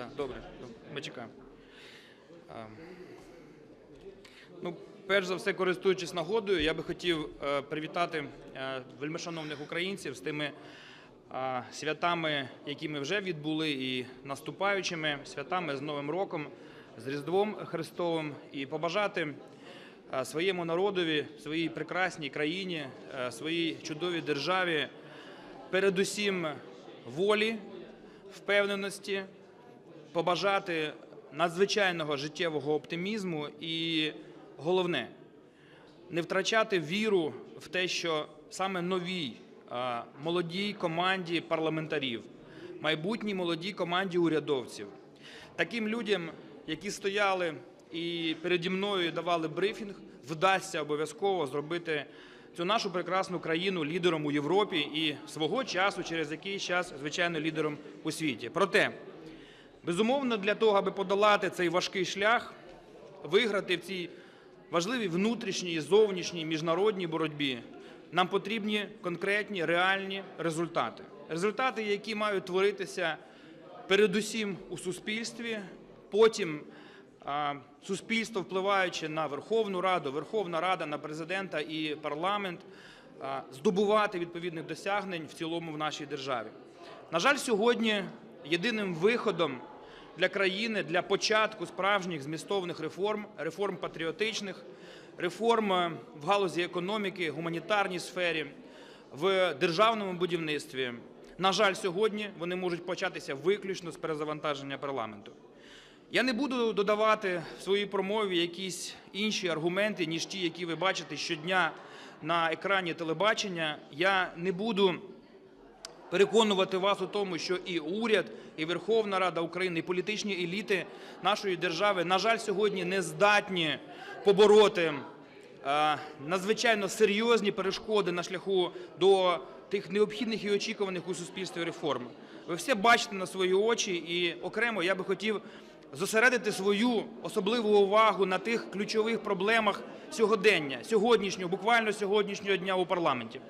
Да, добре, ми чекаємо. Ну, перш за все, користуючись нагодою, я би хотів е, привітати е, вельмишановних українців з тими святами, які ми вже відбули, і наступаючими святами з Новим роком, з Різдвом Христовим, і побажати е, своєму народові, своїй прекрасній країні, своїй чудовій державі, передусім волі, впевненості, побажати надзвичайного життєвого оптимізму і головне не втрачати віру в те, що саме новій молодій команді парламентарів, майбутній молодій команді урядовців, таким людям, які стояли і переді мною давали брифінг, вдасться обов'язково зробити цю нашу прекрасну країну лідером у Європі і свого часу, через якийсь час, звичайно, лідером у світі. Проте, безумовно, для того, аби подолати цей важкий шлях, виграти в цій важливій внутрішній зовнішній міжнародній боротьбі, нам потрібні конкретні реальні результати. Результати, які мають творитися передусім у суспільстві, потім суспільство, впливаючи на Верховну Раду, Верховна Рада на президента і парламент, здобувати відповідних досягнень в цілому в нашій державі. На жаль, сьогодні єдиним виходом для країни для початку справжніх змістовних реформ, реформ патріотичних, реформ е, в галузі економіки, гуманітарній сфері, в державному будівництві. На жаль, сьогодні вони можуть початися виключно з перезавантаження парламенту. Я не буду додавати в своїй промові якісь інші аргументи, ніж ті, які ви бачите щодня на екрані телебачення. Я не буду переконувати вас у тому, що і уряд, і Верховна Рада України, і політичні еліти нашої держави, на жаль, сьогодні не здатні побороти е, надзвичайно серйозні перешкоди на шляху до тих необхідних і очікуваних у суспільстві реформ. Ви все бачите на свої очі, і окремо я би хотів зосередити свою особливу увагу на тих ключових проблемах сьогодення, сьогоднішнього, буквально сьогоднішнього дня у парламенті.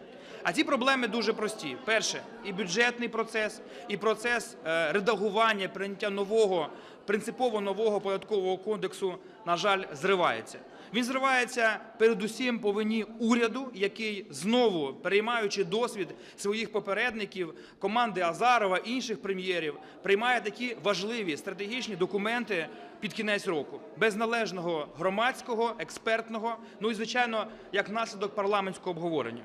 А ці проблеми дуже прості. Перше, і бюджетний процес, і процес е, редагування, прийняття нового, принципово нового податкового кодексу, на жаль, зривається. Він зривається передусім по вині уряду, який знову, переймаючи досвід своїх попередників, команди Азарова, інших прем'єрів, приймає такі важливі стратегічні документи під кінець року, без належного громадського, експертного, ну і звичайно, як наслідок парламентського обговорення.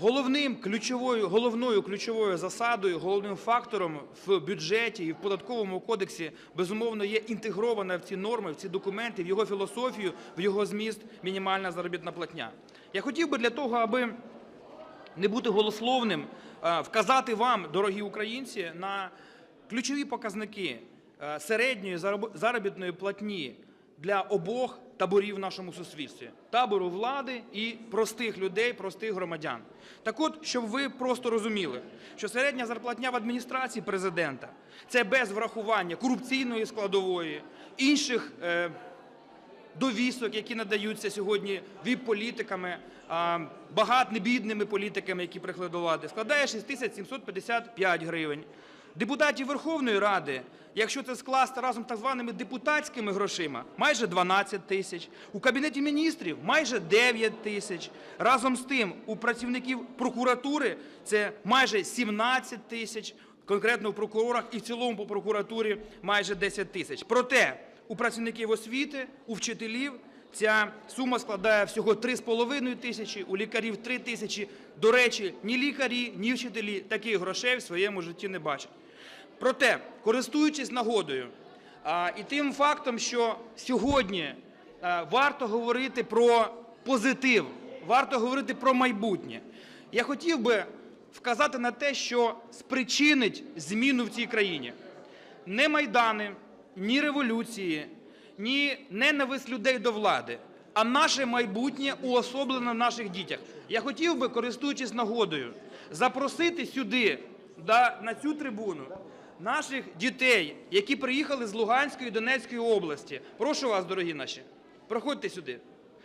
Головним ключовою, головною ключовою засадою, головним фактором в бюджеті і в податковому кодексі безумовно є інтегрована в ці норми, в ці документи, в його філософію, в його зміст мінімальна заробітна платня. Я хотів би для того, аби не бути голословним, е, вказати вам, дорогі українці, на ключові показники е, середньої зароб- заробітної платні для обох таборів в нашому суспільстві табору влади і простих людей, простих громадян. Так от, щоб ви просто розуміли, що середня зарплатня в адміністрації президента це без врахування корупційної складової, інших. Е, довісок, які надаються сьогодні віп-політиками, багатнебідними політиками, які прийшли до влади, складає 6755 гривень. Депутатів Верховної Ради, якщо це скласти разом з так званими депутатськими грошима, майже 12 тисяч. У Кабінеті міністрів майже 9 тисяч. Разом з тим, у працівників прокуратури це майже 17 тисяч, конкретно в прокурорах і в цілому по прокуратурі майже 10 тисяч. Проте у працівників освіти, у вчителів ця сума складає всього 3,5 тисячі, у лікарів 3 тисячі. До речі, ні лікарі, ні вчителі таких грошей в своєму житті не бачать. Проте, користуючись нагодою і тим фактом, що сьогодні варто говорити про позитив, варто говорити про майбутнє, я хотів би вказати на те, що спричинить зміну в цій країні. Не майдани, ні революції, ні ненависть людей до влади, а наше майбутнє уособлено в наших дітях. Я хотів би, користуючись нагодою, запросити сюди, на цю трибуну, наших дітей, які приїхали з Луганської і Донецької області. Прошу вас, дорогі наші, проходьте сюди,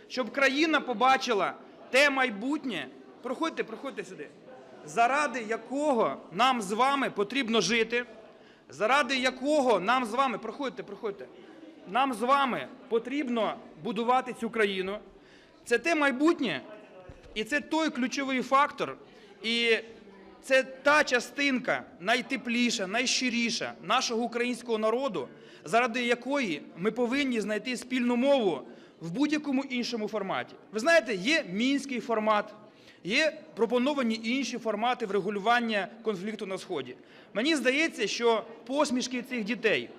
щоб країна побачила те майбутнє. Проходьте, проходьте сюди, заради якого нам з вами потрібно жити заради якого нам з вами, проходьте, проходьте, нам з вами потрібно будувати цю країну. Це те майбутнє, і це той ключовий фактор, і це та частинка найтепліша, найщиріша нашого українського народу, заради якої ми повинні знайти спільну мову в будь-якому іншому форматі. Ви знаєте, є мінський формат, є пропоновані інші формати врегулювання конфлікту на сході. Мені здається, що посмішки цих дітей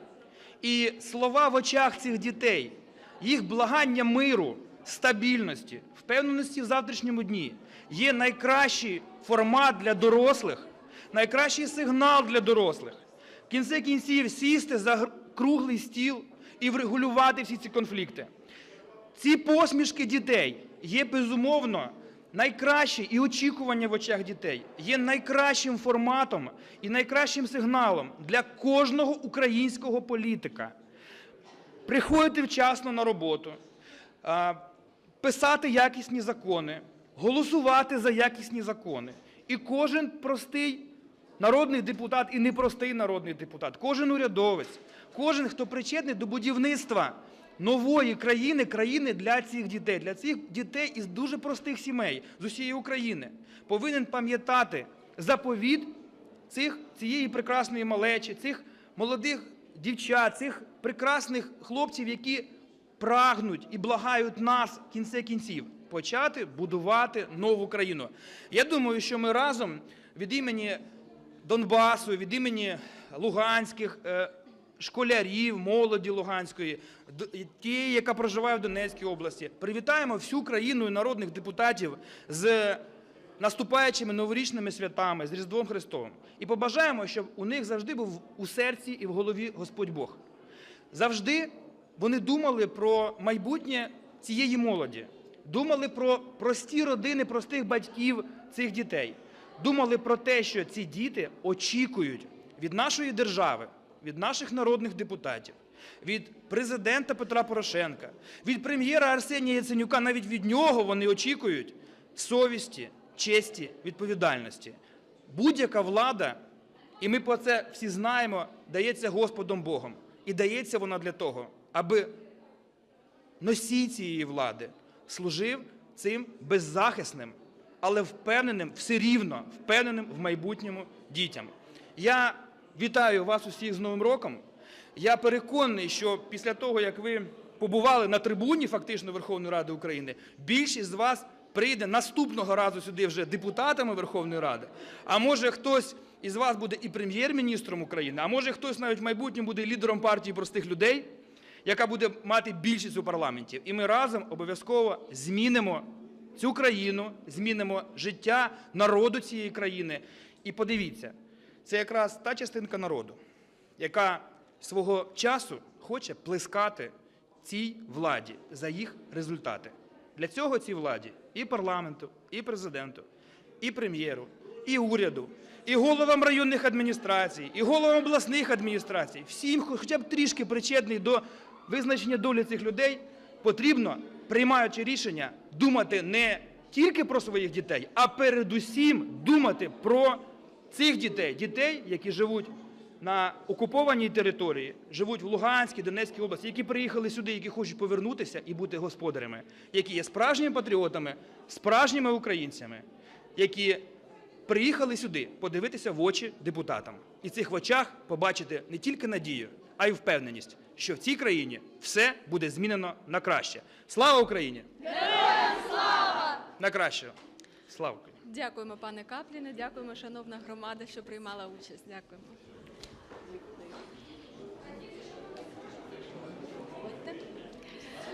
і слова в очах цих дітей, їх благання миру, стабільності, впевненості в завтрашньому дні є найкращий формат для дорослих, найкращий сигнал для дорослих. В кінці кінців сісти за круглий стіл і врегулювати всі ці конфлікти. Ці посмішки дітей є безумовно найкращі і очікування в очах дітей є найкращим форматом і найкращим сигналом для кожного українського політика. Приходити вчасно на роботу, писати якісні закони, голосувати за якісні закони. І кожен простий народний депутат і непростий народний депутат, кожен урядовець, кожен, хто причетний до будівництва нової країни, країни для цих дітей, для цих дітей із дуже простих сімей з усієї України, повинен пам'ятати заповіт цих, цієї прекрасної малечі, цих молодих дівчат, цих прекрасних хлопців, які прагнуть і благають нас в кінці кінців почати будувати нову країну. Я думаю, що ми разом від імені Донбасу, від імені луганських е, школярів, молоді Луганської, тієї, яка проживає в Донецькій області, привітаємо всю країну і народних депутатів з наступаючими новорічними святами, з Різдвом Христовим. І побажаємо, щоб у них завжди був у серці і в голові Господь Бог. Завжди вони думали про майбутнє цієї молоді, думали про прості родини простих батьків цих дітей, думали про те, що ці діти очікують від нашої держави, від наших народних депутатів, від президента Петра Порошенка, від прем'єра Арсенія Яценюка, навіть від нього вони очікують совісті, честі, відповідальності. Будь-яка влада і ми про це всі знаємо, дається Господом Богом. І дається вона для того, аби носій цієї влади служив цим беззахисним, але впевненим, все рівно впевненим в майбутньому дітям. Я вітаю вас усіх з Новим роком. Я переконаний, що після того, як ви побували на трибуні фактично Верховної Ради України, більшість з вас прийде наступного разу сюди вже депутатами Верховної Ради. А може хтось із вас буде і прем'єр-міністром України, а може хтось навіть в майбутньому буде лідером партії простих людей, яка буде мати більшість у парламенті. І ми разом обов'язково змінимо цю країну, змінимо життя народу цієї країни. І подивіться, це якраз та частинка народу, яка свого часу хоче плескати цій владі за їх результати. Для цього цій владі і парламенту, і президенту, і прем'єру, і уряду, і головам районних адміністрацій, і головам обласних адміністрацій, всім, хто хоча б трішки причетний до визначення долі цих людей, потрібно, приймаючи рішення, думати не тільки про своїх дітей, а передусім думати про цих дітей, дітей, які живуть на окупованій території, живуть в Луганській, Донецькій області, які приїхали сюди, які хочуть повернутися і бути господарями, які є справжніми патріотами, справжніми українцями, які приїхали сюди подивитися в очі депутатам. І цих очах побачити не тільки надію, а й впевненість, що в цій країні все буде змінено на краще. Слава Україні! Слава! На краще. Слава Україні! Дякуємо, пане Капліне, дякуємо, шановна громада, що приймала участь. Дякуємо.